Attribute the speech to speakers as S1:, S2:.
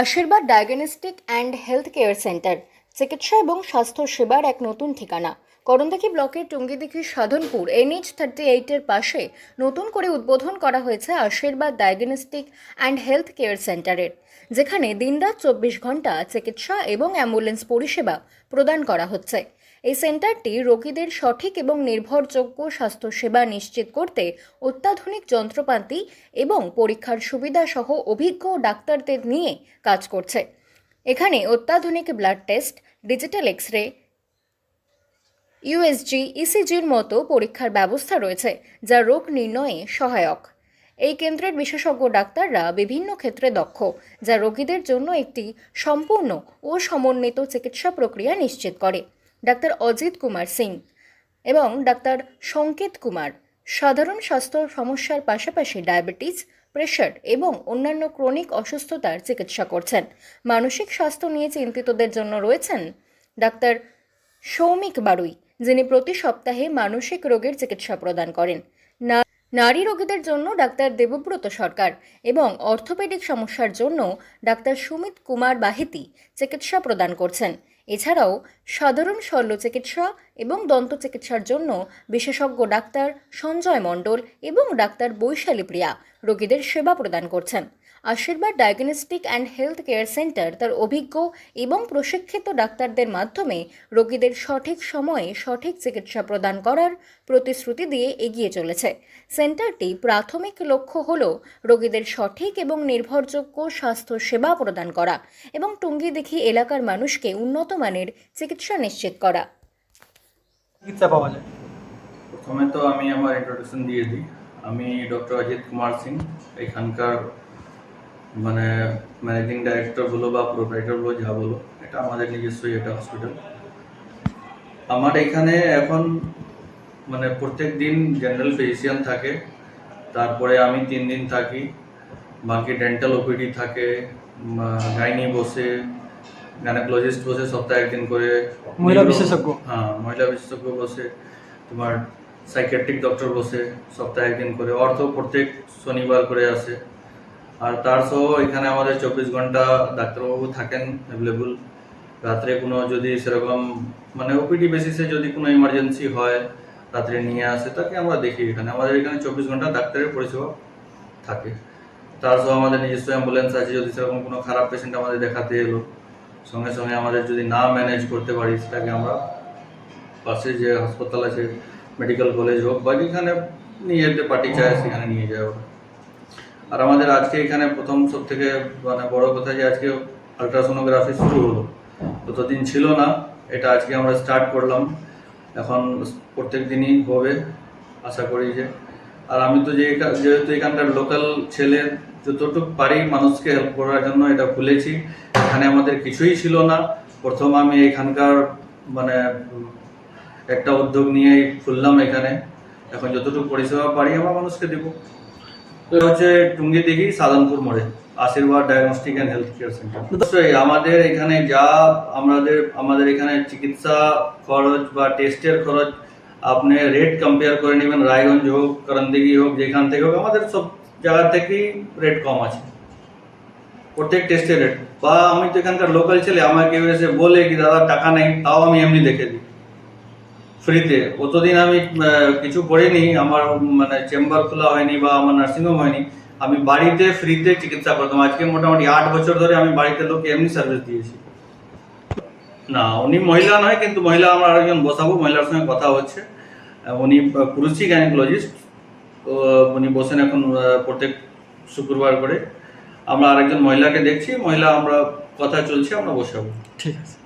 S1: Ashirbad diagnostic and health care centre. চিকিৎসা এবং স্বাস্থ্য সেবার এক নতুন ঠিকানা। করণদাকি ব্লকের টুঙ্গিদিঘি সাধনপুর এনএইচ থার্টি এইটের পাশে নতুন করে উদ্বোধন করা হয়েছে আশীর্বাদ ডায়াগনস্টিক অ্যান্ড হেলথ কেয়ার সেন্টারের, যেখানে দিনরাত চব্বিশ ঘণ্টা চিকিৎসা এবং অ্যাম্বুলেন্স পরিষেবা প্রদান করা হচ্ছে। এই সেন্টারটি রোগীদের সঠিক এবং নির্ভরযোগ্য স্বাস্থ্যসেবা নিশ্চিত করতে অত্যাধুনিক যন্ত্রপাতি এবং পরীক্ষার সুবিধা সহ অভিজ্ঞ ডাক্তারদের নিয়ে কাজ করছে। এখানে অত্যাধুনিক blood test digital x ray USG ইসিজির মতো পরীক্ষার ব্যবস্থা রয়েছে যা রোগ নির্ণয়ে সহায়ক। এই কেন্দ্রের বিশেষজ্ঞ ডাক্তাররা বিভিন্ন ক্ষেত্রে দক্ষ, যা রোগীদের জন্য একটি সম্পূর্ণ ও সমন্বিত চিকিৎসা প্রক্রিয়া নিশ্চিত করে। ডাক্তার অজিত কুমার সিং এবং ডাক্তার সংকেত কুমার, সাধারণ স্বাস্থ্য সমস্যার পাশাপাশি ডায়াবেটিস প্রেশার এবং অন্যান্য ক্রনিক অসুস্থতার চিকিৎসা করছেন। মানসিক স্বাস্থ্য নিয়ে চিন্তিতদের জন্য রয়েছেন ডাক্তার সৌমিক বারুই, যিনি প্রতি সপ্তাহে মানসিক রোগের চিকিৎসা প্রদান করেন। না- নারী রোগীদের জন্য ডাক্তার দেবব্রত সরকার এবং অর্থোপেডিক সমস্যার জন্য ডাক্তার সুমিত কুমার বাহিতি চিকিৎসা প্রদান করছেন। এছাড়াও সাধারণ শল্য চিকিৎসা এবং দন্ত চিকিৎসার জন্য বিশেষজ্ঞ ডাক্তার সঞ্জয় মণ্ডল এবং ডাক্তার বৈশালী প্রিয়া রোগীদের সেবা প্রদান করছেন। Ashirbad diagnostic and health care centre তার অভিজ্ঞ এবং প্রশিক্ষিত ডাক্তারদের মাধ্যমে রোগীদের সঠিক সময়ে সঠিক চিকিৎসা প্রদান করার প্রতিশ্রুতি দিয়ে এগিয়ে চলেছে। সেন্টারটি প্রাথমিক লক্ষ্য হল রোগীদের সঠিক এবং নির্ভরযোগ্য স্বাস্থ্য সেবা প্রদান করা এবং টুঙ্গিদিঘি এলাকার মানুষকে উন্নত মানের চিকিৎসা নিশ্চিত করা।
S2: চিকিৎসা পাওয়া যায়।
S3: প্রথমে তো আমি আমার ইন্ট্রোডাকশন দিয়ে দিই। আমি ডক্টর অজিত কুমার সিং এখানকার মানে ম্যানেজিং ডাইরেক্টর বলো বা প্রোপ্রাইটার বলো যা বলো এটা আমাদের নিজস্বই একটা হসপিটাল আমার এখানে এখন মানে প্রত্যেক দিন জেনারেল ফিজিশিয়ান থাকে তারপরে আমি তিন দিন থাকি বাকি ডেন্টাল ওপিডি থাকে গাইনি বসে গাইনোকোলজিস্ট বসে সপ্তাহে একদিন করে
S2: মহিলা বিশেষজ্ঞ।
S3: হ্যাঁ মহিলা বিশেষজ্ঞ বসে তোমার সাইকেট্রিক ডক্টর বসে সপ্তাহে একদিন করে অর্থ প্রত্যেক শনিবার করে আসে আর তার সহ এখানে আমাদের চব্বিশ ঘণ্টা ডাক্তারবাবু থাকেন অ্যাভেলেবল রাত্রে কোনো যদি সেরকম মানে ওপিডি বেসিসে যদি কোনো ইমার্জেন্সি হয়, রাত্রে নিয়ে আসে, তাকে আমরা দেখি এখানে। আমাদের এখানে চব্বিশ ঘণ্টা ডাক্তারের পরিষেবা থাকে। তার সহ আমাদের নিজস্ব অ্যাম্বুলেন্স আছে, যদি সেরকম কোনো খারাপ পেশেন্ট আমাদের দেখাতে এলো, সঙ্গে সঙ্গে আমাদের যদি না ম্যানেজ করতে পারি, সেটাকে আমরা পাশে যে হাসপাতাল আছে মেডিকেল কলেজ হোক বা যেখানে নিয়ে যেতে পার্টি চায়, সেখানে নিয়ে যাওয়া আর আমাদের আজকে এখানে প্রথম সব থেকে মানে বড় কথা যে আজকে আলট্রাসোনোগ্রাফি শুরু হলো। ততদিন ছিল না, এটা আজকে আমরা স্টার্ট করলাম। এখন প্রত্যেক দিনই হবে, আশা করি যে। আর আমি তো যে যেহেতু এখানকার লোকাল ছেলে, যতটুকু পারি মানুষকে হেল্প করার জন্য এটা খুলেছি। এখানে আমাদের কিছুই ছিল না। প্রথম আমি এখানকার মানে একটা উদ্যোগ নিয়েই খুললাম এখানে। এখন যতটুকু পরিষেবা পারি আমরা মানুষকে দেবো। হচ্ছে টুঙ্গি দিঘি, সাধনপুর মোড়ে, Ashirbad diagnostic and health care centre অবশ্যই, আমাদের এখানে যা আমাদের আমাদের এখানে চিকিৎসা খরচ বা টেস্টের খরচ আপনি রেট কম্পেয়ার করে নেবেন, রায়গঞ্জ হোক, করণদিঘি হোক, যেখান থেকে হোক, আমাদের সব জায়গা থেকেই রেট কম আছে। প্রত্যেক টেস্টের রেট বা আমি তো এখানকার লোকাল ছেলে, আমাকে এসে বলে কি, দাদা, টাকা নেই, তাও আমি এমনি দেখে দিই। ফ্রিতে। অতদিন আমি কিছু করিনি, আমার মানে চেম্বার খোলা হয়নি বা আমার নার্সিংহোম হয়নি। আমি বাড়িতে ফ্রিতে চিকিৎসা করতাম। আজকে মোটামুটি আট বছর ধরে আমি বাড়িতে লোককে এমনি সার্ভিস দিয়েছি। না, উনি মহিলা নয়, কিন্তু মহিলা, আমরা আরেকজন বসাবো, মহিলার সঙ্গে কথা হচ্ছে। উনি পুরুষই গাইনোকোলজিস্ট উনি বসেন এখন প্রত্যেক শুক্রবার করে। আমরা আরেকজন মহিলাকে দেখছি, মহিলা, আমরা কথা চলছে, আমরা বসাবো।
S2: ঠিক আছে।